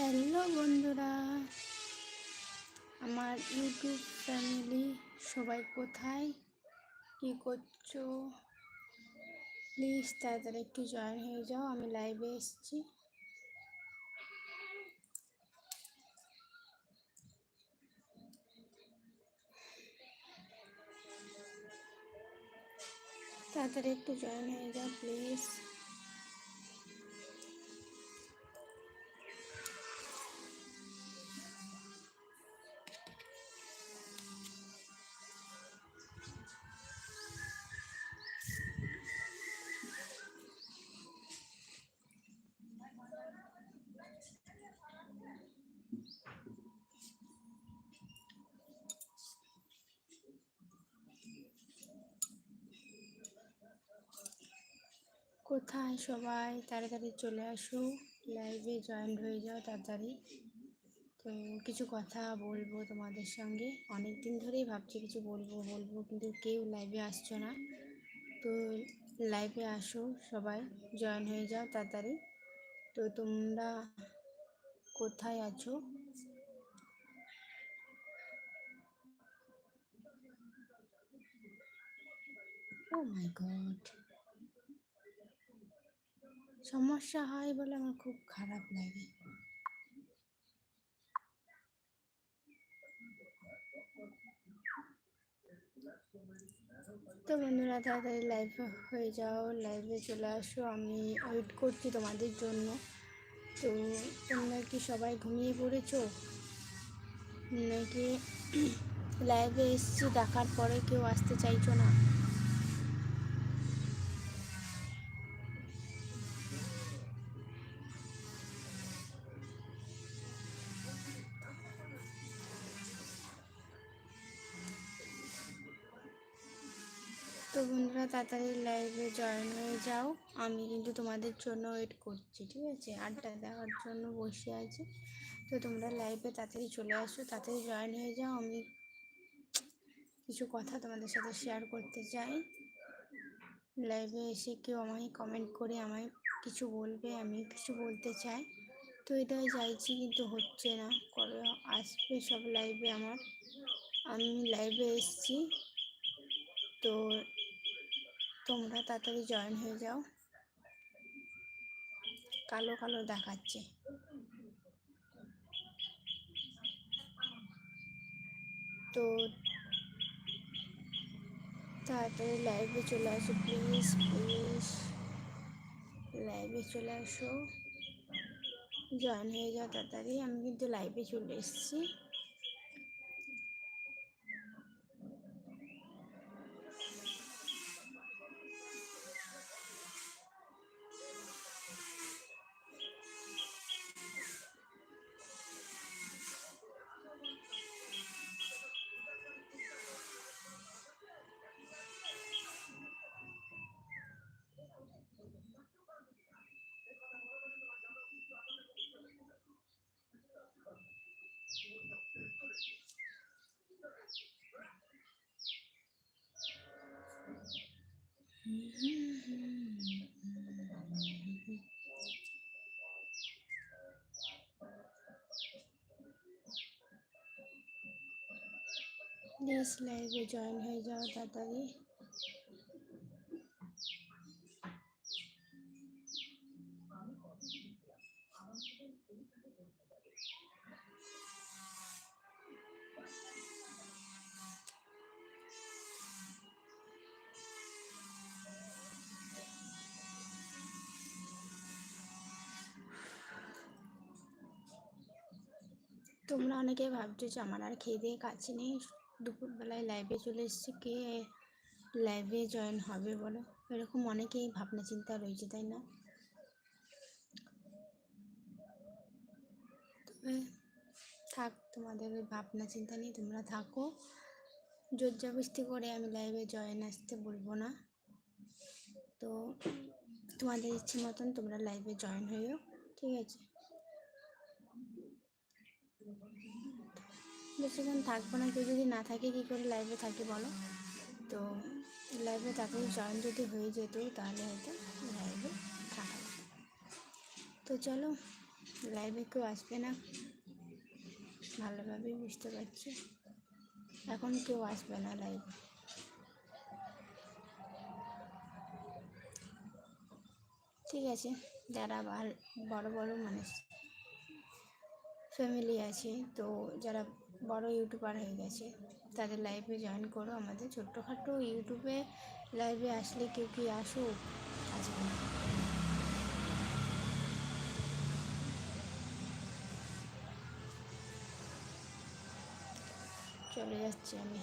বন্ধুরা, আমার YouTube family, সবাই কোথায়? কি করছ? প্লিজ তাড়াতাড়ি একটু জয়েন হয়ে যাও, আমি লাইভে এসেছি। তাড়াতাড়ি একটু জয়েন হয়ে যাও, প্লিজ। কোথায় সবাই? তাড়াতাড়ি চলে আসো। লাইভে জয়েন হয়ে যাও তাড়াতাড়ি। তো কিছু কথা বলব তোমাদের সঙ্গে। অনেক দিন ধরেই ভাবছি কিছু বলব বলব কিন্তু কেউ লাইভে আসছো না। তো লাইভে আসো সবাই জয়েন হয়ে যাও তাড়াতাড়ি। তো তোমরা কোথায় আছো? ও মাই গড সমস্যা হয় বলে আমার খুব খারাপ লাগে। তো বন্ধুরা, তাড়াতাড়ি লাইভ হয়ে যাও লাইভে চলে আসো। আমি ওয়েট করছি তোমাদের জন্য। তো তোমরা কি সবাই ঘুমিয়ে পড়েছো? নাকি লাইভে এসছি, দেখার পরে কেউ আসতে চাইছো না? তো বন্ধুরা, তাড়াতাড়ি লাইভে জয়েন হয়ে যাও। আমি কিন্তু তোমাদের জন্য ওয়েট করছি, ঠিক আছে? আড্ডা দেওয়ার জন্য বসে আছি। তো তোমরা লাইভে তাড়াতাড়ি চলে আসো, তাড়াতাড়ি জয়েন হয়ে যাও। আমি কিছু কথা তোমাদের সাথে শেয়ার করতে চাই। লাইভে এসে কেউ আমায় কমেন্ট করে আমায় কিছু বলবে, আমি কিছু বলতে চাই। তো এটাই চাইছি কিন্তু হচ্ছে না, কবে আসবে সব লাইভে আমার। আমি লাইভে এসছি। তো তোমরা তাড়াতাড়ি জয়েন হয়ে যাও। কালো কালো দেখাচ্ছে। তো তাড়াতাড়ি লাইভে চলে আসো প্লিজ প্লিজ লাইভে চলে আসো। জয়েন হয়ে যাও তাড়াতাড়ি। আমি কিন্তু লাইভে চলে এসেছি। প্লিজ লাইভে জয়েন হয়ে যাও তাড়াতাড়ি তোমরা অনেকে ভাবছ যে আমার আর খেয়ে দিয়ে কাছে নেই। দুপুরবেলায় লাইভে চলে এসেছি, কে লাইভে জয়েন হবে বলো? এরকম অনেকেই ভাবনা চিন্তা রয়েছে, তাই না? তবে থাক, তোমাদের ওই ভাবনা চিন্তা নিয়ে তোমরা থাকো। জোর জবস্তি করে আমি লাইভে জয়েন আসতে বলব না। তো তোমাদের ইচ্ছে মতন তোমরা লাইভে জয়েন হয়েও, ঠিক আছে? বেশিক্ষণ থাকব না, কেউ যদি না থাকে কী করে লাইভে থাকে বলো? তো লাইভে থাকলে জয়েন যদি হয়ে যেত তাহলে হয়তো লাইভে থাকা তো চলো লাইভে কেউ আসবে না। ভালোভাবেই বুঝতে পারছি। এখন কেউ আসবে না লাইভে ঠিক আছে, যারা বড় বড় মানুষ। ফ্যামিলি আছে, তো যারা বড় ইউটিউবার হয়ে গেছে, তাদের লাইভে জয়েন করো আমাদের ছোট্টখাটো ইউটিউবে লাইভে আসলে কেউ কি আসুক আজকে চলে যাচ্ছি আমি।